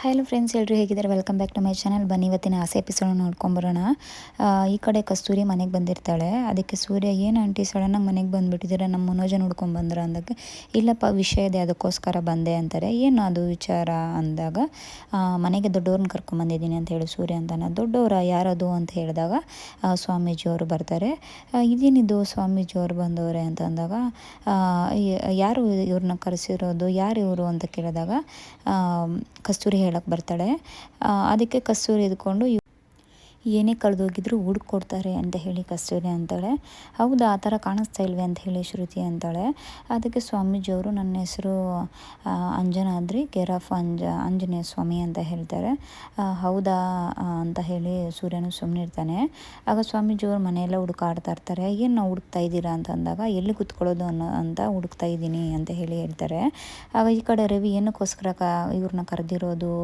Hello friends ಎಲ್ಲರೂ ಹೇಗಿದ್ದಾರೆ? Welcome back to my channel ಬನ್ನಿ, ಇವತ್ತಿನ ಆಸೆ ಎಪಿಸೋಡ್ ನೋಡ್ಕೊಂಬರೋಣ ಈ ಕಡೆ ಕಸ್ತೂರಿ ಮನೆಗೆ ಬಂದಿರ್ತಾಳೆ. ಅದಕ್ಕೆ ಸೂರ್ಯ, ಏನು ಆಂಟಿ? ಸಡನ್ನಾಗಿ ಮನೆಗೆ ಬಂದುಬಿಟ್ಟಿದ್ದೀರಾ? ನಮ್ಮ ಮನೋಜನ ಬಂದ್ರ? ಅಂದಾಗ, ಇಲ್ಲಪ್ಪ, ವಿಷಯ ಇದೆ. ಅದಕ್ಕೋಸ್ಕರ ಬಂದೆ, ಅಂತಾರೆ. ಏನು ಅದು ವಿಚಾರ? ಅಂದಾಗ ಮನೆಗೆ ದೊಡ್ಡವ್ರನ್ನ ಕರ್ಕೊಂಬಂದಿದ್ದೀನಿ ಅಂತ ಹೇಳಿ ಸೂರ್ಯ ಅಂತಾನೆ ದೊಡ್ಡವರ ಯಾರದು? ಅಂತ ಹೇಳಿದಾಗ ಸ್ವಾಮೀಜಿ ಸ್ವಾಮೀಜಿಯವರು ಬರ್ತಾರೆ. ಇದೇನಿದು ಸ್ವಾಮೀಜಿಯವರು ಬಂದವರೇ? ಅಂತ ಅಂದಾಗ ಯಾರು ಇವ್ರನ್ನ ಕರೆಸಿರೋದು? ಯಾರು ಇವರು? ಅಂತ ಕೇಳಿದಾಗ ಕಸ್ತೂರಿ ಹೇಳಕ್ಕೆ ಬರ್ತಾಳೆ. ಅದಕ್ಕೆ ಕಸ್ತೂರಿ ಇದ್ಕೊಂಡು ಏನೇ ಕಳೆದೋಗಿದ್ರು ಹುಡ್ಕೊಡ್ತಾರೆ ಅಂತ ಹೇಳಿ ಕಸ್ತೂರಿ ಅಂತಾಳೆ. ಹೌದಾ, ಆ ಥರ ಕಾಣಿಸ್ತಾ ಇಲ್ವೇ ಅಂತ ಹೇಳಿ ಶ್ರುತಿ ಅಂತಾಳೆ. ಅದಕ್ಕೆ ಸ್ವಾಮೀಜಿಯವರು ನನ್ನ ಹೆಸರು ಅಂಜನಾದ್ರಿ ಕೇರ್ ಆಫ್ ಅಂಜ, ಆಂಜನೇಯ ಸ್ವಾಮಿ ಅಂತ ಹೇಳ್ತಾರೆ. ಹೌದಾ ಅಂತ ಹೇಳಿ ಸೂರ್ಯನು ಸುಮ್ಮನೆ ಇರ್ತಾನೆ. ಆಗ ಸ್ವಾಮೀಜಿಯವರು ಮನೆಯೆಲ್ಲ ಹುಡುಕಾಡ್ತಾ ಇರ್ತಾರೆ. ಏನು ನಾವು ಹುಡುಕ್ತಾ ಇದ್ದೀರಾ? ಅಂತ ಅಂದಾಗ, ಎಲ್ಲಿ ಕುತ್ಕೊಳ್ಳೋದು ಅನ್ನೋ, ಅಂತ ಹುಡುಕ್ತಾ ಇದ್ದೀನಿ, ಅಂತ ಹೇಳಿ ಹೇಳ್ತಾರೆ. ಆಗ ಈ ಕಡೆ ರವಿ, ಏನಕ್ಕೋಸ್ಕರ ಕ, ಇವ್ರನ್ನ ಕರೆದಿರೋದು?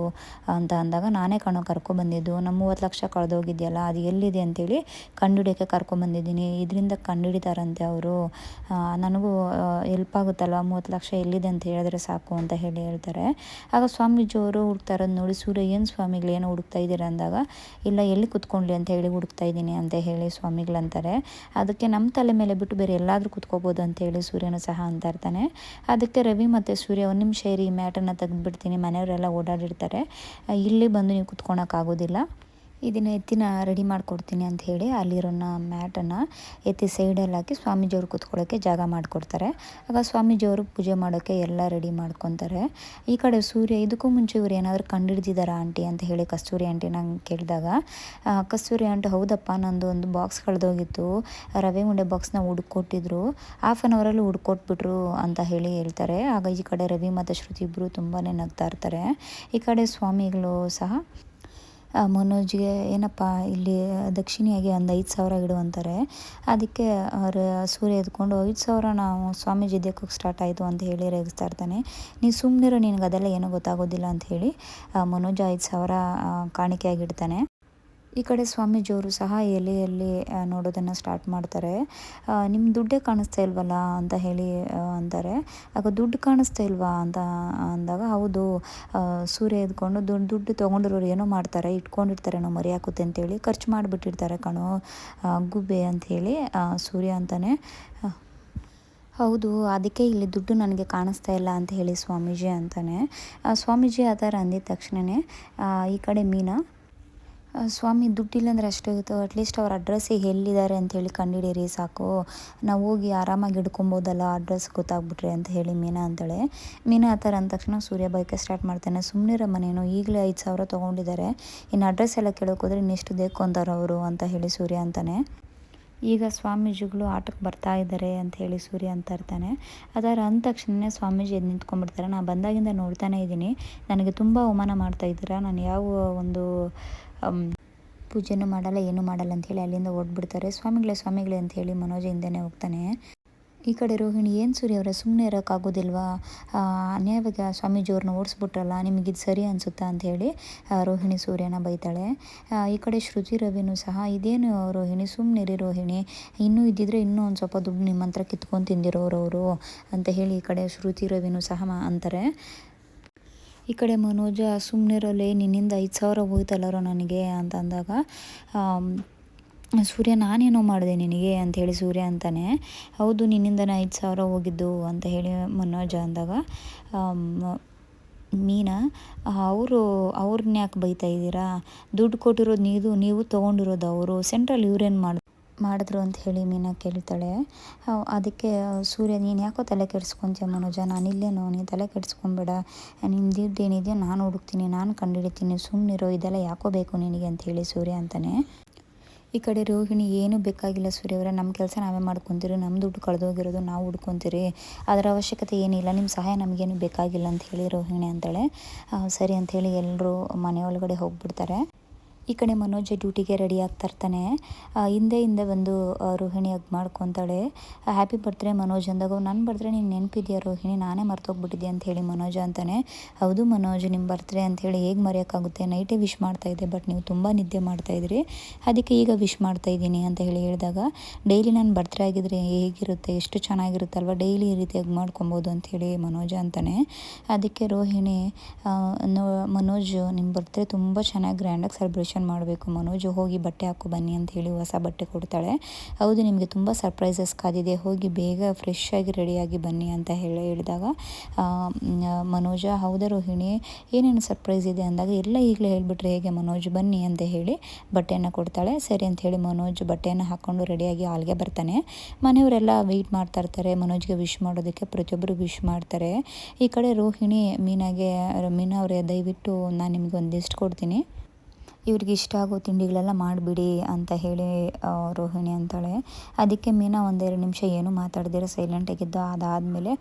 ಅಂತ ಅಂದಾಗ, ನಾನೇ ಕಣೋ ಕರ್ಕೊಬಂದಿದ್ದು ನಮ್ಮ ಮೂವತ್ತು ಲಕ್ಷ ಕಳೆದೋಗಿದೆಯಲ್ಲ ಅದು ಎಲ್ಲಿದೆ ಅಂತೇಳಿ ಕಂಡುಹಿಡಿಯೋಕ್ಕೆ ಕರ್ಕೊಂಬಂದಿದ್ದೀನಿ. ಇದರಿಂದ ಕಂಡುಹಿಡಿತಾರಂತೆ ಅವರು. ನನಗೂ ಎಲ್ಪ್ ಆಗುತ್ತಲ್ಲ ಮೂವತ್ತು ಲಕ್ಷ ಎಲ್ಲಿದೆ ಅಂತ ಹೇಳಿದ್ರೆ ಸಾಕು ಅಂತ ಹೇಳಿ ಹೇಳ್ತಾರೆ. ಆಗ ಸ್ವಾಮೀಜಿಯವರು ಹುಡುಕ್ತಾ ಇರೋದು ನೋಡಿ, ಸೂರ್ಯ, ಏನು ಸ್ವಾಮಿಗಳು, ಏನು ಹುಡುಕ್ತಾ ಇದ್ದೀರಾ ಅಂದಾಗ, ಇಲ್ಲ, ಎಲ್ಲಿ ಕುತ್ಕೊಂಡ್ಲಿ ಅಂತ ಹೇಳಿ ಹುಡುಕ್ತಾ ಇದ್ದೀನಿ ಅಂತ ಹೇಳಿ ಸ್ವಾಮಿಗಳಂತಾರೆ. ಅದಕ್ಕೆ ನಮ್ಮ ತಲೆ ಮೇಲೆ ಬಿಟ್ಟು ಬೇರೆ ಎಲ್ಲಾದರೂ ಕುತ್ಕೋಬೋದು ಅಂತ ಹೇಳಿ ಸೂರ್ಯನು ಸಹ ಅಂತ ಇರ್ತಾನೆ. ಅದಕ್ಕೆ ರವಿ ಮತ್ತು ಸೂರ್ಯ ಒಂದು ನಿಮಿಷ ಇರಿ ಮ್ಯಾಟನ್ನು ತೆಗೆದುಬಿಡ್ತೀನಿ, ಮನೆಯವರೆಲ್ಲ ಓಡಾಡಿರ್ತಾರೆ. ಇಲ್ಲಿ ಬಂದು ನೀವು ಕುತ್ಕೊಳಕ್ಕಾಗೋದಿಲ್ಲ. ಇದನ್ನು ಎತ್ತಿನ ರೆಡಿ ಮಾಡಿಕೊಡ್ತೀನಿ ಅಂತ ಹೇಳಿ ಅಲ್ಲಿರೋನ ಮ್ಯಾಟನ್ನು ಎತ್ತಿ ಸೈಡಲ್ಲಿ ಹಾಕಿ ಸ್ವಾಮೀಜಿಯವರು ಕೂತ್ಕೊಳ್ಳೋಕ್ಕೆ ಜಾಗ ಮಾಡಿಕೊಡ್ತಾರೆ. ಆಗ ಸ್ವಾಮೀಜಿಯವರು ಪೂಜೆ ಮಾಡೋಕ್ಕೆ ಎಲ್ಲ ರೆಡಿ ಮಾಡ್ಕೊತಾರೆ. ಈ ಕಡೆ ಸೂರ್ಯ, ಇದಕ್ಕೂ ಮುಂಚೆ ಇವ್ರು ಏನಾದರೂ ಕಂಡುಹಿಡ್ದಿದ್ದಾರಾ ಆಂಟಿ ಅಂತ ಹೇಳಿ ಕಸ್ತೂರಿ ಆಂಟಿ ನಂಗೆ ಕೇಳಿದಾಗ ಕಸ್ತೂರಿ ಆಂಟಿ ಹೌದಪ್ಪ, ನಂದು ಒಂದು ಬಾಕ್ಸ್ ಕಳೆದೋಗಿತ್ತು. ರವೆ ಉಂಡೆ ಬಾಕ್ಸ್ನ ಹುಡ್ಕೊಟ್ಟಿದ್ರು. ಹಾಫ್ ಆನ್ ಅವರಲ್ಲಿ ಹುಡ್ಕೊಟ್ಬಿಟ್ರು ಅಂತ ಹೇಳಿ ಹೇಳ್ತಾರೆ. ಆಗ ಈ ಕಡೆ ರವಿ ಮತ್ತು ಶ್ರುತಿ ಇಬ್ಬರು ತುಂಬಾ ನಗ್ತಾ ಇರ್ತಾರೆ. ಈ ಕಡೆ ಸ್ವಾಮಿಗಳು ಸಹ ಮನೋಜ್ಗೆ, ಏನಪ್ಪ, ಇಲ್ಲಿ ದಕ್ಷಿಣಿಯಾಗಿ ಒಂದು ಐದು ಸಾವಿರ ಇಡು ಅಂತಾರೆ. ಅದಕ್ಕೆ ಅವರು ಸೂರ್ಯ ಎದ್ಕೊಂಡು, ಐದು ಸಾವಿರ ನಾವು ಸ್ವಾಮೀಜಿ ದೇಕೋಕ್ಕೆ ಸ್ಟಾರ್ಟ್ ಆಯಿತು ಅಂತ ಹೇಳಿ ರೇಗಿಸ್ತಾ ಇರ್ತಾನೆ. ನೀನು ಸುಮ್ಮನಿರೋ ನಿನಗೆ ಅದೆಲ್ಲ ಏನೂ ಗೊತ್ತಾಗೋದಿಲ್ಲ ಅಂತ ಹೇಳಿ ಮನೋಜ ಐದು ಸಾವಿರ ಕಾಣಿಕೆಯಾಗಿಡ್ತಾನೆ ಈ ಕಡೆ ಸ್ವಾಮೀಜಿಯವರು ಸಹ ಎಲೆಯಲ್ಲಿ ನೋಡೋದನ್ನು ಸ್ಟಾರ್ಟ್ ಮಾಡ್ತಾರೆ. ನಿಮ್ಮ ದುಡ್ಡೇ ಕಾಣಿಸ್ತಾ ಇಲ್ವಲ್ಲ ಅಂತ ಹೇಳಿ ಅಂತಾರೆ. ಆಗ ದುಡ್ಡು ಕಾಣಿಸ್ತಾ ಇಲ್ವಾ ಅಂತ ಅಂದಾಗ ಹೌದು ಸೂರ್ಯ ಎದ್ಕೊಂಡು ದುಡ್ಡು ದುಡ್ಡು ತೊಗೊಂಡಿರೋರು ಏನೋ ಮಾಡ್ತಾರೆ ಇಟ್ಕೊಂಡಿರ್ತಾರೆ ನಾವು ಮರಿ ಹಾಕುತ್ತೆ ಅಂತೇಳಿ ಖರ್ಚು ಮಾಡಿಬಿಟ್ಟಿರ್ತಾರೆ ಕಣೋ ಗುಬ್ಬೆ ಅಂಥೇಳಿ ಸೂರ್ಯ ಅಂತಾನೆ. ಹೌದು ಅದಕ್ಕೆ ಇಲ್ಲಿ ದುಡ್ಡು ನನಗೆ ಕಾಣಿಸ್ತಾ ಇಲ್ಲ ಅಂತ ಹೇಳಿ ಸ್ವಾಮೀಜಿ ಅಂತಾನೆ. ಆ, ಸ್ವಾಮೀಜಿ ಆ ಥರ ಅಂದಿದ ತಕ್ಷಣವೇ ಈ ಕಡೆ ಮೀನಾ ಸ್ವಾಮಿ ದುಡ್ಡಿಲ್ಲ ಅಂದರೆ ಅಷ್ಟೇ ಇತ್ತು ಅಟ್ಲೀಸ್ಟ್ ಅವ್ರ ಅಡ್ರೆಸ್ ಎಲ್ಲಿದ್ದಾರೆ ಅಂತ ಹೇಳಿ ಕಂಡುಹಿಡೀರಿ ಸಾಕು. ನಾವು ಹೋಗಿ ಆರಾಮಾಗಿ ಹಿಡ್ಕೊಬೋದಲ್ಲ ಅಡ್ರೆಸ್ ಗೊತ್ತಾಗ್ಬಿಟ್ರೆ ಅಂತ ಹೇಳಿ ಮೀನಾ ಅಂತಾಳೆ. ಮೀನಾ ಆ ಥರ ಅಂದ ತಕ್ಷಣ ಸೂರ್ಯ ಬೈಕೆ ಸ್ಟಾರ್ಟ್ ಮಾಡ್ತಾನೆ. ಸುಮ್ಮನಿರ ಮನೇನು ಈಗಲೇ ಐದು ಸಾವಿರ ತೊಗೊಂಡಿದ್ದಾರೆ. ಇನ್ನು ಅಡ್ರೆಸ್ ಎಲ್ಲ ಕೇಳೋಕೋದ್ರೆ ಇನ್ನೆಷ್ಟು ಇನ್ನೆಷ್ಟು ದೇಕೊಂತಾರೆ ಅವರು ಅಂತ ಹೇಳಿ ಸೂರ್ಯ ಅಂತಾನೆ. ಈಗ ಸ್ವಾಮೀಜಿಗಳು ಆಟಕ್ಕೆ ಬರ್ತಾ ಇದ್ದಾರೆ ಅಂತ ಹೇಳಿ ಸೂರ್ಯ ಅಂತ ಇರ್ತಾನೆ. ಅದರ ಅಂದ ತಕ್ಷಣನೇ ಸ್ವಾಮೀಜಿ ಎದ್ದು ನಿಂತ್ಕೊಂಡ್ಬಿಡ್ತಾರೆ. ನಾನು ಬಂದಾಗಿಂದ ನೋಡ್ತಾನೆ ಇದ್ದೀನಿ ನನಗೆ ತುಂಬ ಅವಮಾನ ಮಾಡ್ತಾ ಇದ್ದೀರಾ? ನಾನು ಯಾವ ಒಂದು ಪೂಜೆನೂ ಮಾಡಲ್ಲ, ಏನೂ ಮಾಡಲ್ಲ ಅಂಥೇಳಿ ಅಲ್ಲಿಂದ ಓಡ್ಬಿಡ್ತಾರೆ. ಸ್ವಾಮಿಗಳೇ ಸ್ವಾಮಿಗಳೇ ಅಂತ ಹೇಳಿ ಮನೋಜ ಹಿಂದೆನೇ ಹೋಗ್ತಾನೆ. ಈ ಕಡೆ ರೋಹಿಣಿ, ಏನು ಸೂರ್ಯ ಅವರ ಸುಮ್ಮನೆ ಇರೋಕ್ಕಾಗೋದಿಲ್ವಾ? ಅನ್ಯಾಯವಾಗಿ ಆ ಸ್ವಾಮೀಜಿಯವ್ರನ್ನ ಓಡಿಸ್ಬಿಟ್ರಲ್ಲ ನಿಮಗಿದು ಸರಿ ಅನಿಸುತ್ತಾ ಅಂಥೇಳಿ ರೋಹಿಣಿ ಸೂರ್ಯನ ಬೈತಾಳೆ. ಈ ಕಡೆ ಶ್ರುತಿ ರವಿನೂ ಸಹ, ಇದೇನು ರೋಹಿಣಿ ಸುಮ್ಮನಿರಿ ರೋಹಿಣಿ, ಇನ್ನೂ ಇದ್ದಿದ್ರೆ ಇನ್ನೂ ಒಂದು ಸ್ವಲ್ಪ ದುಡ್ಡು ನಿಮ್ಮ ಹತ್ರ ಕಿತ್ಕೊಂಡು ತಿಂದಿರೋರು ಅವರು ಅಂತ ಹೇಳಿ ಈ ಕಡೆ ಶ್ರುತಿ ರವಿನೂ ಸಹ ಅಂತಾರೆ. ಈ ಕಡೆ ಮನೋಜ ಸುಮ್ಮನಿರಲ್ಲೇ ನಿನ್ನಿಂದ ಐದು ಸಾವಿರ ಹೋಯ್ತಲ್ಲರೋ ನನಗೆ ಅಂತ ಅಂದಾಗ ಸೂರ್ಯ ನಾನೇನೋ ಮಾಡಿದೆ ನಿನಗೆ ಅಂತ ಹೇಳಿ ಸೂರ್ಯ ಅಂತಾನೆ. ಹೌದು, ನಿನ್ನಿಂದನೇ ಐದು ಸಾವಿರ ಹೋಗಿದ್ದು ಅಂತ ಹೇಳಿ ಮನೋಜ ಅಂದಾಗ ಮೀನಾ, ಅವರು ಅವ್ರನ್ನ ಯಾಕೆ ಬೈತಾ ಇದ್ದೀರಾ? ದುಡ್ಡು ಕೊಟ್ಟಿರೋದು ನೀವು ನೀವು ತೊಗೊಂಡಿರೋದು ಅವರು. ಸೆಂಟ್ರಲ್ ಇವ್ರೇನು ಮಾಡಿ ಮಾಡಿದ್ರು ಅಂತ ಹೇಳಿ ಮೀನಾ ಕೇಳ್ತಾಳೆ. ಅದಕ್ಕೆ, ಸೂರ್ಯ, ನೀನು ಯಾಕೋ ತಲೆ ಕೆಡಿಸ್ಕೊಂತೀಯ ಮನೋಜ? ನಾನು ಇಲ್ಲೇನೋ, ನೀನು ತಲೆ ಕೆಡಿಸ್ಕೊಂಬೇಡ. ನಿನ್ನ ದುಡ್ಡು ಏನಿದೆಯೋ ನಾನು ಹುಡುಕ್ತೀನಿ, ನಾನು ಕಂಡುಹಿಡಿತೀನಿ ಸುಮ್ಮನಿರೋ ಇದೆಲ್ಲ ಯಾಕೋ ಬೇಕು ನಿನಗೆ ಅಂತ ಹೇಳಿ ಸೂರ್ಯ ಅಂತಾನೆ. ಈ ಕಡೆ ರೋಹಿಣಿ, ಏನೂ ಬೇಕಾಗಿಲ್ಲ ಸೂರ್ಯ ಅವರೇ ನಮ್ಮ ಕೆಲಸ ನಾವೇ ಮಾಡ್ಕೊತೀರಿ ನಮ್ಮ ದುಡ್ಡು ಕಳೆದೋಗಿರೋದು ನಾವು ಹುಡ್ಕೊತೀರಿ. ಅದರ ಅವಶ್ಯಕತೆ ಏನಿಲ್ಲ ನಿಮ್ಮ ಸಹಾಯ ನಮಗೇನು ಬೇಕಾಗಿಲ್ಲ ಅಂತ ಹೇಳಿ ರೋಹಿಣಿ ಅಂತಾಳೆ. ಸರಿ ಅಂಥೇಳಿ ಎಲ್ಲರೂ ಮನೆ ಒಳಗಡೆ ಹೋಗ್ಬಿಡ್ತಾರೆ. ಈ ಕಡೆ ಮನೋಜ್ ಡ್ಯೂಟಿಗೆ ರೆಡಿ ಆಗ್ತಾ ಇರ್ತಾನೆ. ಹಿಂದೆ ಹಿಂದೆ ಬಂದು ರೋಹಿಣಿ ಅದು ಮಾಡ್ಕೊತಾಳೆ. ಹ್ಯಾಪಿ ಬರ್ತ್ಡೇ ಮನೋಜ್ ಅಂದಾಗ ನನ್ನ ಬರ್ತ್ಡೇ ನೀನು ನೆನಪಿದೆಯಾ ರೋಹಿಣಿ? ನಾನೇ ಮರ್ತೋಗ್ಬಿಟ್ಟಿದ್ದೆ ಅಂತ ಹೇಳಿ ಮನೋಜ ಅಂತಾನೆ. ಹೌದು ಮನೋಜ್ ನಿಮ್ಮ ಬರ್ತ್ಡೇ ಅಂತ ಹೇಳಿ ಹೇಗೆ ಮರೆಯೋಕ್ಕಾಗುತ್ತೆ? ನೈಟೇ ವಿಶ್ ಮಾಡ್ತಾ ಇದ್ದೆ ಬಟ್ ನೀವು ತುಂಬ ನಿದ್ದೆ ಮಾಡ್ತಾ ಇದ್ರಿ. ಅದಕ್ಕೆ ಈಗ ವಿಶ್ ಮಾಡ್ತಾ ಇದ್ದೀನಿ ಅಂತ ಹೇಳಿ ಹೇಳಿದಾಗ ಡೈಲಿ ನಾನು ಬರ್ತ್ಡೇ ಆಗಿದ್ರೆ ಹೇಗಿರುತ್ತೆ? ಎಷ್ಟು ಚೆನ್ನಾಗಿರುತ್ತಲ್ವ? ಡೈಲಿ ಈ ರೀತಿಯಾಗಿ ಮಾಡ್ಕೊಬೋದು ಹೇಳಿ ಮನೋಜ ಅಂತಾನೆ. ಅದಕ್ಕೆ ರೋಹಿಣಿ ಮನೋಜ್ ನಿಮ್ಮ ಬರ್ತ್ಡೇ ತುಂಬ ಚೆನ್ನಾಗಿ ಗ್ರ್ಯಾಂಡಾಗಿ ಸೆಲೆಬ್ರೇಷನ್ ಮಾಡಬೇಕು. ಮನೋಜ್, ಹೋಗಿ ಬಟ್ಟೆ ಹಾಕೋ, ಬನ್ನಿ ಅಂತ ಹೇಳಿ ಹೊಸ ಬಟ್ಟೆ ಕೊಡ್ತಾಳೆ. ಹೌದು, ನಿಮಗೆ ತುಂಬ ಸರ್ಪ್ರೈಸಸ್ ಕಾದಿದೆ. ಹೋಗಿ ಬೇಗ ಫ್ರೆಶ್ ಆಗಿ ರೆಡಿಯಾಗಿ ಬನ್ನಿ ಅಂತ ಹೇಳಿ ಹೇಳಿದಾಗ ಮನೋಜ, ಹೌದಾ ರೋಹಿಣಿ? ಏನೇನು ಸರ್ಪ್ರೈಸ್ ಇದೆ ಅಂದಾಗ, ಎಲ್ಲ ಈಗಲೇ ಹೇಳಿಬಿಟ್ರೆ ಹೇಗೆ ಮನೋಜ್, ಬನ್ನಿ ಅಂತ ಹೇಳಿ ಬಟ್ಟೆಯನ್ನು ಕೊಡ್ತಾಳೆ. ಸರಿ ಅಂತ ಹೇಳಿ ಮನೋಜ್ ಬಟ್ಟೆಯನ್ನು ಹಾಕ್ಕೊಂಡು ರೆಡಿಯಾಗಿ ಹಾಲ್ಗೆ ಬರ್ತಾನೆ. ಮನೆಯವರೆಲ್ಲ ವೆಯ್ಟ್ ಮಾಡ್ತಾ ಇರ್ತಾರೆ. ಮನೋಜ್ಗೆ ವಿಶ್ ಮಾಡೋದಕ್ಕೆ ಪ್ರತಿಯೊಬ್ಬರು ವಿಶ್ ಮಾಡ್ತಾರೆ. ಈ ಕಡೆ ರೋಹಿಣಿ, ಮೀನಾಗೆ, ಮೀನಾ ಅವರೇ, ದಯವಿಟ್ಟು ನಾನು ನಿಮಗೆ ಒಂದು ಲಿಸ್ಟ್ ಕೊಡ್ತೀನಿ. ಇವ್ರಿಗೆ ಇಷ್ಟ ಆಗೋ ತಿಂಡಿಗಳೆಲ್ಲ ಮಾಡಿಬಿಡಿ ಅಂತ ಹೇಳಿ ರೋಹಿಣಿ ಅಂತಾಳೆ. ಅದಕ್ಕೆ ಮೀನಾ ಒಂದೆರಡು ನಿಮಿಷ ಏನು ಮಾತಾಡ್ದಿರ ಸೈಲೆಂಟಾಗಿದ್ದು ಅದಾದಮೇಲೆ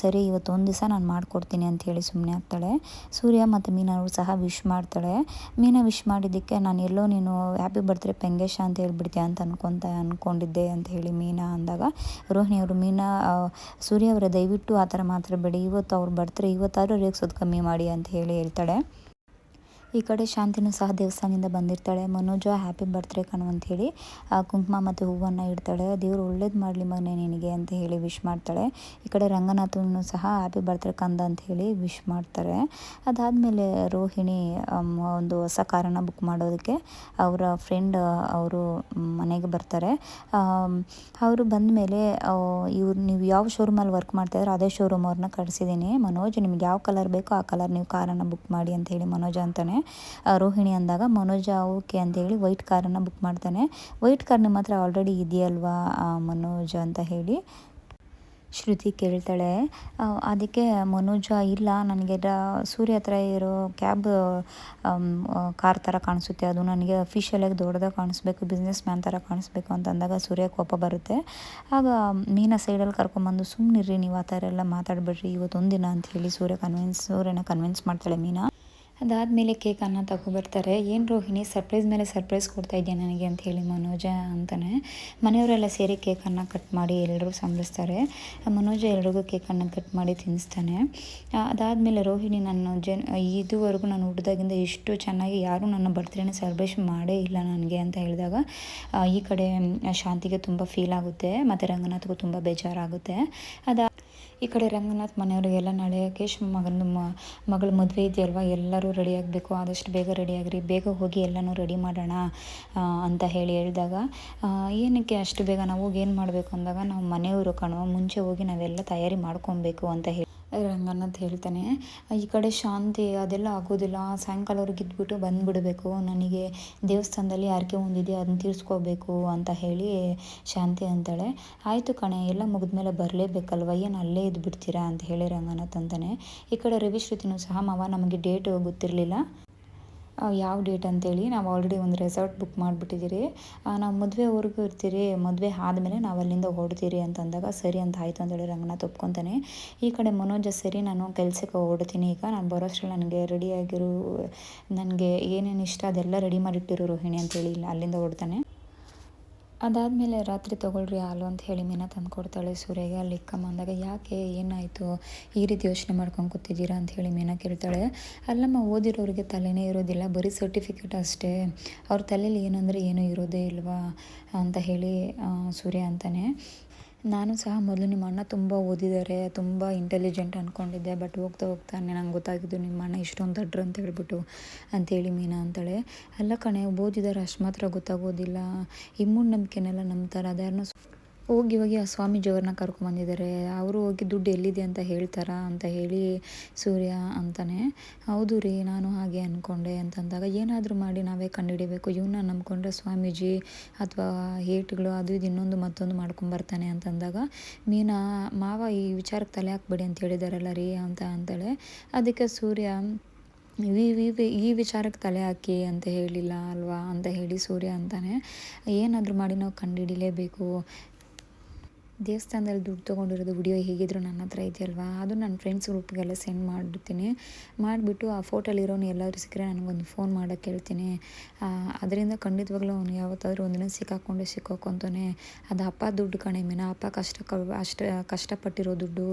ಸರಿ ಇವತ್ತು ಒಂದು ದಿವಸ ನಾನು ಮಾಡಿಕೊಡ್ತೀನಿ ಅಂತ ಹೇಳಿ ಸುಮ್ಮನೆ ಆಗ್ತಾಳೆ. ಸೂರ್ಯ ಮತ್ತು ಮೀನಾ ಸಹ ವಿಶ್ ಮಾಡ್ತಾಳೆ. ಮೀನಾ ವಿಶ್ ಮಾಡಿದ್ದಕ್ಕೆ, ನಾನು ಎಲ್ಲೋ ನೀನು ಹ್ಯಾಪಿ ಬರ್ತ್ಡೇ ಪೆಂಗೇಶ ಅಂತ ಹೇಳಿಬಿಡ್ತೀಯ ಅಂತ ಅನ್ಕೊತ ಅಂದ್ಕೊಂಡಿದ್ದೆ ಅಂತ ಹೇಳಿ ಮೀನಾ ಅಂದಾಗ, ರೋಹಿಣಿ ಅವರು ಮೀನಾ ಸೂರ್ಯ ಅವರ, ದಯವಿಟ್ಟು ಆ ಥರ ಮಾತಾಡಬೇಡಿ ಇವತ್ತು ಅವ್ರು ಬರ್ತಾರೆ, ಇವತ್ತಾದರೂ ರೇಗ್ಸೋದು ಕಮ್ಮಿ ಮಾಡಿ ಅಂತ ಹೇಳಿ ಹೇಳ್ತಾಳೆ. ಈ ಕಡೆ ಶಾಂತಿನೂ ಸಹ ದೇವಸ್ಥಾನದಿಂದ ಬಂದಿರ್ತಾಳೆ. ಮನೋಜ ಹ್ಯಾಪಿ ಬರ್ತ್ಡೇ ಕಣು ಅಂಥೇಳಿ ಕುಂಕುಮ ಮತ್ತು ಹೂವನ್ನು ಇಡ್ತಾಳೆ. ದೇವರು ಒಳ್ಳೇದು ಮಾಡಲಿ ಮಗನೇ ನಿನಗೆ ಅಂತ ಹೇಳಿ ವಿಶ್ ಮಾಡ್ತಾಳೆ. ಈ ಕಡೆ ರಂಗನಾಥನೂ ಸಹ ಹ್ಯಾಪಿ ಬರ್ತ್ಡೇ ಕಂದ ಅಂತ ಹೇಳಿ ವಿಶ್ ಮಾಡ್ತಾರೆ. ಅದಾದಮೇಲೆ ರೋಹಿಣಿ ಒಂದು ಹೊಸ ಕಾರನ್ನು ಬುಕ್ ಮಾಡೋದಕ್ಕೆ ಅವರ ಫ್ರೆಂಡ್ ಅವರು ಮನೆಗೆ ಬರ್ತಾರೆ. ಅವರು ಬಂದ ಮೇಲೆ ಇವ್ರು, ನೀವು ಯಾವ ಶೋರೂಮಲ್ಲಿ ವರ್ಕ್ ಮಾಡ್ತಾಯಿದ್ರೆ ಅದೇ ಶೋರೂಮ್ ಅವ್ರನ್ನ ಕಳಿಸಿದ್ದೀನಿ ಮನೋಜ್, ನಿಮ್ಗೆ ಯಾವ ಕಲರ್ ಬೇಕೋ ಆ ಕಲರ್ ನೀವು ಕಾರನ್ನು ಬುಕ್ ಮಾಡಿ ಅಂತ ಹೇಳಿ ಮನೋಜ್ ಅಂತಾನೆ. ರೋಹಿಣಿ ಅಂದಾಗ, ಮನೋಜ ಓಕೆ ಅಂತ ಹೇಳಿ ವೈಟ್ ಕಾರನ್ನು ಬುಕ್ ಮಾಡ್ತಾನೆ. ವೈಟ್ ಕಾರ್ ನಿಮ್ಮ ಹತ್ರ ಆಲ್ರೆಡಿ ಇದೆಯಲ್ವಾ ಮನೋಜ ಅಂತ ಹೇಳಿ? ಶ್ರುತಿ ಕೇಳ್ತಾಳೆ ಅದಕ್ಕೆ ಮನೋಜ ಇಲ್ಲ, ನನಗೆ ಸೂರ್ಯ ಹತ್ರ ಇರೋ ಕ್ಯಾಬ್ ಕಾರ್ ಥರ ಕಾಣಿಸುತ್ತೆ. ಅದು ನನಗೆ ಅಫಿಷಿಯಲಾಗಿ ದೊಡ್ಡದಾಗಿ ಕಾಣಿಸ್ಬೇಕು ಬಿಸ್ನೆಸ್ ಮ್ಯಾನ್ ಥರ ಕಾಣಿಸ್ಬೇಕು ಅಂತ ಅಂದಾಗ ಸೂರ್ಯ ಕೋಪ ಬರುತ್ತೆ. ಆಗ, ಮೀನ ಸೈಡಲ್ಲಿ ಕರ್ಕೊಂಬಂದು ಸುಮ್ಮನಿರ್ರಿ ನೀವು ಆ ಥರ ಎಲ್ಲ ಮಾತಾಡಬೇಡ್ರಿ, ಇವತ್ತೊಂದಿನ ದಿನ ಅಂತ ಹೇಳಿ ಸೂರ್ಯ ಕನ್ವಿನ್ಸ್ ಸೂರ್ಯನ ಕನ್ವಿನ್ಸ್ ಮಾಡ್ತಾಳೆ ಮೀನಾ. ಅದಾದಮೇಲೆ ಕೇಕನ್ನು ತಗೊಬರ್ತಾರೆ. ಏನು ರೋಹಿಣಿ, ಸರ್ಪ್ರೈಸ್ ಮೇಲೆ ಸರ್ಪ್ರೈಸ್ ಕೊಡ್ತಾ ಇದೆಯಾ ನನಗೆ? ಅಂತ ಹೇಳಿ ಮನೋಜ ಅಂತಾನೆ. ಮನೆಯವರೆಲ್ಲ ಸೇರಿ ಕೇಕನ್ನು ಕಟ್ ಮಾಡಿ ಎಲ್ಲರೂ ಸಂಭ್ರಿಸ್ತಾರೆ ಮನೋಜ ಎಲ್ರಿಗೂ ಕೇಕನ್ನು ಕಟ್ ಮಾಡಿ ತಿನ್ನಿಸ್ತಾನೆ. ಅದಾದಮೇಲೆ ರೋಹಿಣಿ, ನನ್ನ ಜನ್, ಇದುವರೆಗೂ ನಾನು ಹುಟ್ಟಿದಾಗಿಂದ ಇಷ್ಟು ಚೆನ್ನಾಗಿ ಯಾರೂ ನನ್ನ ಬರ್ತ್ಡೇನ ಸೆಲೆಬ್ರೇಷನ್ ಮಾಡೇ ಇಲ್ಲ ನನಗೆ, ಅಂತ ಹೇಳಿದಾಗ ಈ ಕಡೆ ಶಾಂತಿಗೆ ತುಂಬ ಫೀಲ್ ಆಗುತ್ತೆ. ಮತ್ತು ರಂಗನಾಥ್ಗೂ ತುಂಬ ಬೇಜಾರಾಗುತ್ತೆ. ಅದ ಈ ಕಡೆ ರಂಗನಾಥ್ ಮನೆಯವರಿಗೆಲ್ಲ ನಾಳೆ ಕೇಶ್ ಮಗನ ಮಗಳ ಮದುವೆ ಇದೆಯಲ್ವ ಎಲ್ಲರೂ ರೆಡಿ ಆಗಬೇಕು. ಆದಷ್ಟು ಬೇಗ ರೆಡಿ ಆಗಿರಿ. ಬೇಗ ಹೋಗಿ ಎಲ್ಲನೂ ರೆಡಿ ಮಾಡೋಣ ಅಂತ ಹೇಳಿ ಹೇಳಿದಾಗ ಏನಕ್ಕೆ ಅಷ್ಟು ಬೇಗ ನಾವು ಹೋಗಿ ಏನು ಮಾಡಬೇಕು ಅಂದಾಗ ನಾವು ಮನೆಯವರು ಕಣೋ ಮುಂಚೆ ಹೋಗಿ ನಾವೆಲ್ಲ ತಯಾರಿ ಮಾಡ್ಕೊಬೇಕು ಅಂತ ಹೇಳಿ. ರಂಗನಾಥ್ ಹೇಳ್ತಾನೆ. ಈ ಕಡೆ ಶಾಂತಿ ಅದೆಲ್ಲ ಆಗೋದಿಲ್ಲ. ಸಾಯಂಕಾಲವರೆಗೆ ಇದ್ಬಿಟ್ಟು ಬಂದುಬಿಡಬೇಕು. ನನಗೆ ದೇವಸ್ಥಾನದಲ್ಲಿ ಯಾರಿಗೆ ಒಂದಿದೆ ಅದನ್ನ ತೀರಿಸ್ಕೋಬೇಕು ಅಂತ ಹೇಳಿ ಶಾಂತಿ ಅಂತಾಳೆ. ಆಯಿತು ಕಣೆ, ಎಲ್ಲ ಮುಗಿದ್ಮೇಲೆ ಬರಲೇಬೇಕಲ್ವ? ಏನು ಅಲ್ಲೇ ಇದ್ಬಿಡ್ತೀರಾ ಅಂತ ಹೇಳಿ ರಂಗನಾಥ್ ಅಂತಾನೆ. ಈ ಕಡೆ ರವಿಶ್ರುತಿನೂ ಸಹ ಮಾವ, ನಮಗೆ ಡೇಟ್ ಗೊತ್ತಿರಲಿಲ್ಲ. ಯಾವ ಡೇಟ್ ಅಂತೇಳಿ ನಾವು ಆಲ್ರೆಡಿ ಒಂದು ರೆಸಾರ್ಟ್ ಬುಕ್ ಮಾಡಿಬಿಟ್ಟಿದ್ದೀರಿ ನಾವು ಮದುವೆವರೆಗೂ ಇರ್ತೀರಿ, ಮದುವೆ ಆದಮೇಲೆ ನಾವು ಅಲ್ಲಿಂದ ಹೊರಡ್ತೀರಿ ಅಂತಂದಾಗ ಸರಿ ಅಂತ ಆಯಿತು ಅಂತೇಳಿ ರಂಗನಾಥ್ ಒಪ್ಕೊತಾನೆ ಈ ಕಡೆ ಮನೋಜ ಸರಿ, ನಾನು ಕೆಲಸಕ್ಕೆ ಹೊರಡ್ತೀನಿ, ಈಗ ನಾನು ಬರೋಷ್ಟರಲ್ಲಿ ನನಗೆ ರೆಡಿಯಾಗಿರೋ ನನಗೆ ಏನೇನು ಇಷ್ಟ ಅದೆಲ್ಲ ರೆಡಿ ಮಾಡಿಟ್ಟಿರೋ ರೋಹಿಣಿ ಅಂತೇಳಿ ಅಲ್ಲಿಂದ ಹೊರಡ್ತಾನೆ. ಅದಾದಮೇಲೆ ರಾತ್ರಿ ತೊಗೊಳ್ರಿ ಹಾಲು ಅಂತ ಹೇಳಿ ಮೀನಾ ತಂದು ಕೊಡ್ತಾಳೆ ಸೂರ್ಯಗೆ. ಅಲ್ಲಿ ಅಂದಾಗ, ಯಾಕೆ, ಏನಾಯಿತು? ಈ ರೀತಿ ಯೋಚನೆ ಮಾಡ್ಕೊಂಡು ಕೂತಿದ್ದೀರಾ? ಅಂತ ಹೇಳಿ ಮೀನಾ ಕೇಳ್ತಾಳೆ. ಅಲ್ಲಮ್ಮ, ಓದಿರೋರಿಗೆ ತಲೆನೇ ಇರೋದಿಲ್ಲ. ಬರೀ ಸರ್ಟಿಫಿಕೇಟ್ ಅಷ್ಟೇ. ಅವ್ರ ತಲೆಯಲ್ಲಿ ಏನಂದರೆ ಏನೂ ಇರೋದೇ ಇಲ್ವಾ? ಅಂತ ಹೇಳಿ ಸೂರ್ಯ ಅಂತಾನೆ. ನಾನು ಸಹ ಮೊದಲು ನಿಮ್ಮ ಅಣ್ಣ ತುಂಬ ಓದಿದ್ದಾರೆ, ತುಂಬ ಇಂಟೆಲಿಜೆಂಟ್ ಅಂದ್ಕೊಂಡಿದ್ದೆ ಬಟ್ ಹೋಗ್ತಾ ಹೋಗ್ತಾ ನಂಗೆ ಗೊತ್ತಾಗಿದ್ದು ನಿಮ್ಮ ಅಣ್ಣ ಇಷ್ಟೊಂದು ದಡ್ರು ಅಂತ ಹೇಳ್ಬಿಟ್ಟು ಅಂತೇಳಿ ಮೀನಾ ಅಂತಾಳೆ. ಅಲ್ಲ ಕಣೆ ಓದಿದ್ದಾರೆ ಅಷ್ಟು ಮಾತ್ರ ಗೊತ್ತಾಗೋದಿಲ್ಲ. ಈ ಮೂಢನಂಬಿಕೆನೆಲ್ಲ ನಂಬ್ತಾರೆ, ಅದ್ಯಾರನ್ನೋ ಹೋಗಿ ಹೋಗಿ ಆ ಸ್ವಾಮೀಜಿಯವ್ರನ್ನ ಕರ್ಕೊಂಬಂದಿದ್ದಾರೆ ಅವರು ಹೋಗಿ ದುಡ್ಡು ಎಲ್ಲಿದೆ ಅಂತ ಹೇಳ್ತಾರಾ ಅಂತ ಹೇಳಿ ಸೂರ್ಯ ಅಂತಾನೆ, ಹೌದು ರೀ ನಾನು ಹಾಗೆ ಅಂದ್ಕೊಂಡೆ ಅಂತಂದಾಗ, ಏನಾದರೂ ಮಾಡಿ ನಾವೇ ಕಂಡುಹಿಡಿಬೇಕು. ಇವನ್ನ ನಂಬ್ಕೊಂಡ್ರೆ ಸ್ವಾಮೀಜಿ ಅಥವಾ ಹೇಟ್ಗಳು ಅದು ಇದು ಇನ್ನೊಂದು ಮತ್ತೊಂದು ಮಾಡ್ಕೊಂಬರ್ತಾನೆ ಅಂತಂದಾಗ, ಮೀನಾ, ಮಾವ ಈ ವಿಚಾರಕ್ಕೆ ತಲೆ ಹಾಕ್ಬೇಡಿ ಅಂತ ಹೇಳಿದಾರಲ್ಲ ರೀ ಅಂತ ಅಂತಾಳೆ. ಅದಕ್ಕೆ ಸೂರ್ಯ ಈ ವಿಚಾರಕ್ಕೆ ತಲೆ ಹಾಕಿ ಅಂತ ಹೇಳಿಲ್ಲ ಅಲ್ವಾ? ಅಂತ ಹೇಳಿ ಸೂರ್ಯ ಅಂತಾನೆ, ಏನಾದರೂ ಮಾಡಿ ನಾವು ಕಂಡುಹಿಡಿಲೇಬೇಕು. ದೇವಸ್ಥಾನದಲ್ಲಿ ದುಡ್ಡು ತೊಗೊಂಡಿರೋದು ವಿಡಿಯೋ ಹೇಗಿದ್ರು ನನ್ನ ಹತ್ರ ಇದೆಯಲ್ವಾ ಅದು ನನ್ನ ಫ್ರೆಂಡ್ಸ್ ಗ್ರೂಪ್ಗೆಲ್ಲ ಸೆಂಡ್ ಮಾಡಿಬಿಡ್ತೀನಿ. ಮಾಡಿಬಿಟ್ಟು ಆ ಫೋಟೋಲಿರೋನು ಎಲ್ಲಾದರೂ ಸಿಕ್ಕರೆ ನನಗೊಂದು ಫೋನ್ ಮಾಡೋಕ್ಕೆ ಹೇಳ್ತೀನಿ. ಅದರಿಂದ ಖಂಡಿತವಾಗ್ಲೂ ಅವ್ನು ಯಾವತ್ತಾದರೂ ಒಂದಿನ ಸಿಕ್ಕಾಕೊಂಡೆ ಸಿಕ್ಕಾಕೊಂತಾನೆ ಅದು ಅಪ್ಪ ದುಡ್ಡು ಕಣೆ ಮೀನ. ಅಪ್ಪ ಕಷ್ಟ ಅಷ್ಟು, ಕಷ್ಟಪಟ್ಟಿರೋ ದುಡ್ಡು.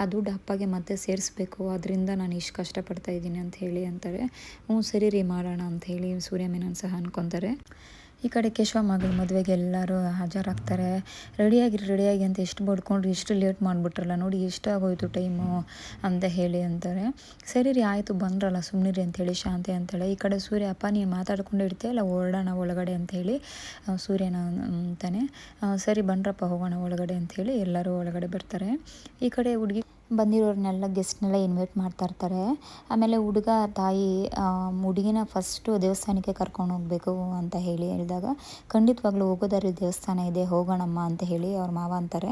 ಆ ದುಡ್ಡು ಅಪ್ಪಗೆ ಮತ್ತೆ ಸೇರಿಸ್ಬೇಕು. ಅದರಿಂದ ನಾನು ಇಷ್ಟು ಕಷ್ಟಪಡ್ತಾ ಇದ್ದೀನಿ ಅಂತ ಹೇಳಿ ಅಂತಾರೆ. ಹ್ಞೂ ಸರಿ ರೀ ಮಾಡೋಣ ಅಂತ ಹೇಳಿ ಸೂರ್ಯ ಮೀನನ್ ಸಹ ಅನ್ಕೊತಾರೆ. ಈ ಕಡೆ ಕೇಶವ ಮಗಳ ಮದುವೆಗೆ ಎಲ್ಲರೂ ಹಾಜರಾಗ್ತಾರೆ. ರೆಡಿಯಾಗಿರಿ, ರೆಡಿಯಾಗಿ ಅಂತ ಎಷ್ಟು ಬಡ್ಕೊಂಡ್ರು ಇಷ್ಟು ಲೇಟ್ ಮಾಡಿಬಿಟ್ರಲ್ಲ, ನೋಡಿ ಎಷ್ಟು ಆಗೋಯ್ತು ಟೈಮು ಅಂತ ಹೇಳಿ ಅಂತಾರೆ. ಸರಿ ರೀ, ಆಯಿತು, ಬಂದ್ರಲ್ಲ ಸುಮ್ಮನಿರಿ ಅಂತೇಳಿ ಶಾಂತಿ ಅಂತೇಳಿ ಈ ಕಡೆ ಸೂರ್ಯ, ಅಪ್ಪ ನೀನು ಮಾತಾಡ್ಕೊಂಡು ಇರ್ತೀಯಲ್ಲ, ಓಡೋಣ ಒಳಗಡೆ ಅಂಥೇಳಿ ಸೂರ್ಯನ ಅಂತಾನೆ. ಸರಿ, ಬಂದ್ರಪ್ಪ ಹೋಗೋಣ ಒಳಗಡೆ ಅಂಥೇಳಿ ಎಲ್ಲರೂ ಒಳಗಡೆ ಬರ್ತಾರೆ. ಈ ಕಡೆ ಹುಡುಗಿ ಬಂದಿರೋರ್ನೆಲ್ಲ ಗೆಸ್ಟ್ನೆಲ್ಲ ಇನ್ವೈಟ್ ಮಾಡ್ತಾ ಇರ್ತಾರೆ. ಆಮೇಲೆ ಹುಡುಗ, ತಾಯಿ ಹುಡುಗಿನ ಫಸ್ಟು ದೇವಸ್ಥಾನಕ್ಕೆ ಕರ್ಕೊಂಡು ಹೋಗಬೇಕು ಅಂತ ಹೇಳಿ ಹೇಳಿದಾಗ, ಖಂಡಿತವಾಗ್ಲೂ ಹೋಗೋದಾರಿ ದೇವಸ್ಥಾನ ಇದೆ, ಹೋಗೋಣಮ್ಮ ಅಂತ ಹೇಳಿ ಅವ್ರ ಮಾವ ಅಂತಾರೆ.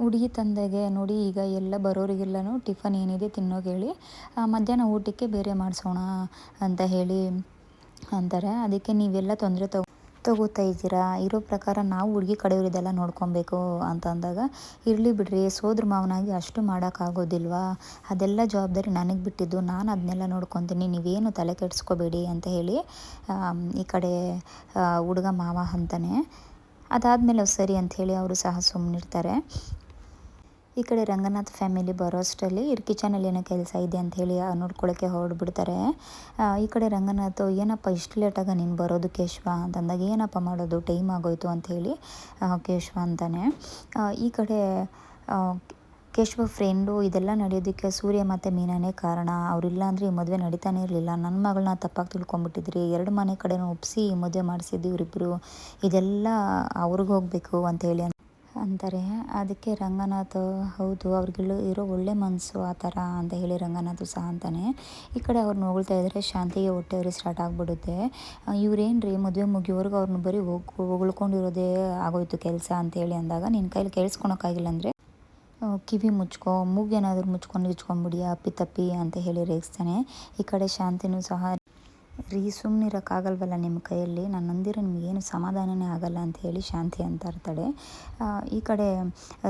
ಹುಡುಗಿ ತಂದೆಗೆ, ನೋಡಿ, ಈಗ ಎಲ್ಲ ಬರೋರಿಗೆಲ್ಲನೂ ಟಿಫನ್ ಏನಿದೆ ತಿನ್ನೋಕೆ ಹೇಳಿ ಮಧ್ಯಾಹ್ನ ಊಟಕ್ಕೆ ಬೇರೆ ಮಾಡಿಸೋಣ ಅಂತ ಹೇಳಿ ಅಂತಾರೆ. ಅದಕ್ಕೆ ನೀವೆಲ್ಲ ತೊಂದರೆ ತಗೋ ತಗೋತಾ ಇದ್ದೀರಾ? ಇರೋ ಪ್ರಕಾರ ನಾವು ಹುಡುಗಿ ಕಡೆಯವರಿದೆಲ್ಲ ನೋಡ್ಕೊಬೇಕು ಅಂತ ಅಂದಾಗ, ಇರಲಿ ಬಿಡ್ರಿ, ಸೋದ್ರ ಮಾವನಾಗಿ ಅಷ್ಟು ಮಾಡೋಕ್ಕಾಗೋದಿಲ್ವಾ? ಅದೆಲ್ಲ ಜವಾಬ್ದಾರಿ ನನಗೆ ಬಿಟ್ಟಿದ್ದು, ನಾನು ಅದನ್ನೆಲ್ಲ ನೋಡ್ಕೊತೀನಿ, ನೀವೇನು ತಲೆ ಕೆಡಿಸ್ಕೋಬೇಡಿ ಅಂತ ಹೇಳಿ ಈ ಕಡೆ ಹುಡುಗ ಮಾವ ಅಂತಾನೆ. ಅದಾದಮೇಲೆ ಸರಿ ಅಂತ ಹೇಳಿ ಅವರು ಸಹ ಸುಮ್ಮನಿರ್ತಾರೆ ಈ ಕಡೆ ರಂಗನಾಥ್ ಫ್ಯಾಮಿಲಿ ಬರೋ ಅಷ್ಟರಲ್ಲಿ ಇವ್ರ ಕಿಚನಲ್ಲಿ ಏನೋ ಕೆಲಸ ಇದೆ ಅಂತ ಹೇಳಿ ನೋಡ್ಕೊಳ್ಳೋಕ್ಕೆ ಹೊರಡ್ಬಿಡ್ತಾರೆ. ಈ ಕಡೆ ರಂಗನಾಥ್, ಏನಪ್ಪ ಇಷ್ಟು ಲೇಟಾಗ ನೀನು ಬರೋದು ಕೇಶವ? ಅಂತಂದಾಗ, ಏನಪ್ಪ ಮಾಡೋದು? ಟೈಮ್ ಆಗೋಯ್ತು ಅಂಥೇಳಿ ಕೇಶವ ಅಂತಾನೆ. ಈ ಕಡೆ ಕೇಶವ ಫ್ರೆಂಡು ಇದೆಲ್ಲ ನಡೆಯೋದಕ್ಕೆ ಸೂರ್ಯ ಮತ್ತು ಮೀನಾನೇ ಕಾರಣ. ಅವರಿಲ್ಲ ಅಂದರೆ ಈ ಮದುವೆ ನಡೀತಾನೆ ಇರಲಿಲ್ಲ. ನನ್ನ ಮಗಳನ್ನ ತಪ್ಪಾಗಿ ತಿಳ್ಕೊಂಬಿಟ್ಟಿದ್ರಿ ಎರಡು ಮನೆ ಕಡೆನೂ ಒಪ್ಪಿಸಿ ಈ ಮದುವೆ ಮಾಡಿಸಿದ್ದು ಇವರಿಬ್ಬರು ಇದೆಲ್ಲ ಅವ್ರಿಗೆ ಹೋಗಬೇಕು ಅಂತೇಳಿ ಅಂತಾರೆ ಅದಕ್ಕೆ ರಂಗನಾಥ್ ಹೌದು ಅವ್ರಿಗೆಲ್ಲ ಇರೋ ಒಳ್ಳೆ ಮನಸ್ಸು ಆ ಥರ ಅಂತ ಹೇಳಿ ರಂಗನಾಥ್ ಸಹ ಅಂತಾನೆ. ಈ ಕಡೆ ಅವ್ರನ್ನ ಹೊಗಳ್ತಾ ಇದ್ದರೆ ಶಾಂತಿಗೆ ಹೊಟ್ಟೆ ಸ್ಟಾರ್ಟ್ ಆಗಿಬಿಡುತ್ತೆ. ಇವ್ರೇನು ರೀ ಮದುವೆ ಮುಗಿಯೋವರೆಗೂ ಅವ್ರನ್ನ ಬರೀ ಹೋಗ್, ಹೊಗಳ್ಕೊಂಡಿರೋದೇ ಆಗೋಯ್ತು ಕೆಲಸ ಅಂತೇಳಿ ಅಂದಾಗ ನಿನ್ನ ಕೈಲಿ ಕೇಳಿಸ್ಕೊಳಕ್ಕಾಗಿಲ್ಲ ಅಂದರೆ ಕಿವಿ ಮುಚ್ಕೊ ಮೂಗೇನಾದರೂ ಮುಚ್ಕೊಂಡು ಇಚ್ಕೊಂಬಿಡಿ, ಅಪ್ಪಿ ತಪ್ಪಿ ಅಂತ ಹೇಳಿ ರೇಗಿಸ್ತಾನೆ. ಈ ಕಡೆ ಶಾಂತಿನೂ ಸಹ ರೀ ಸುಮ್ಮನಿರೋಕ್ಕಾಗಲ್ವಲ್ಲ ನಿಮ್ಮ ಕೈಯಲ್ಲಿ. ನಾನು ಅಂದಿರೋ ನಿಮಗೇನು ಸಮಾಧಾನನೇ ಆಗಲ್ಲ ಅಂತ ಹೇಳಿ ಶಾಂತಿ ಅಂತ ಇರ್ತಾಳೆ ಈ ಕಡೆ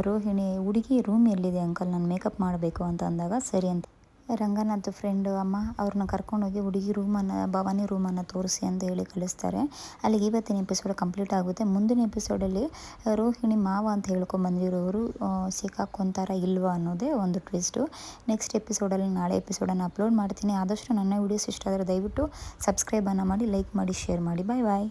ರೋಹಿಣಿ, ಹುಡುಗಿ ರೂಮ್ ಎಲ್ಲಿದೆ ಅಂಕಲ್? ನಾನು ಮೇಕಪ್ ಮಾಡಬೇಕು ಅಂತ ಅಂದಾಗ, ಸರಿ ಅಂತ ರಂಗನಾಥ್ ಫ್ರೆಂಡು ಅಮ್ಮ ಅವ್ರನ್ನ ಕರ್ಕೊಂಡೋಗಿ ಹುಡುಗಿ ರೂಮನ್ನು ಭವಾನಿ ರೂಮನ್ನು ತೋರಿಸಿ ಅಂತ ಹೇಳಿ ಕಳಿಸ್ತಾರೆ. ಅಲ್ಲಿಗೆ ಇವತ್ತಿನ ಎಪಿಸೋಡ್ ಕಂಪ್ಲೀಟ್ ಆಗುತ್ತೆ. ಮುಂದಿನ ಎಪಿಸೋಡಲ್ಲಿ ರೋಹಿಣಿ ಮಾವ ಅಂತ ಹೇಳ್ಕೊಂಡು ಬಂದಿರೋರು ಆ, ಸಿಕ್ಕಾಕೊಂತಾರ ಇಲ್ವಾ ಅನ್ನೋದೇ ಒಂದು ಟ್ವಿಸ್ಟು ನೆಕ್ಸ್ಟ್ ಎಪಿಸೋಡಲ್ಲಿ ನಾಳೆ ಎಪಿಸೋಡನ್ನು ಅಪ್ಲೋಡ್ ಮಾಡ್ತೀನಿ. ಆದಷ್ಟು ನನ್ನ ವೀಡಿಯೋಸ್ ಇಷ್ಟ ಆದರೆ ದಯವಿಟ್ಟು ಸಬ್ಸ್ಕ್ರೈಬನ್ನು ಮಾಡಿ ಲೈಕ್ ಮಾಡಿ ಶೇರ್ ಮಾಡಿ. ಬಾಯ್ ಬಾಯ್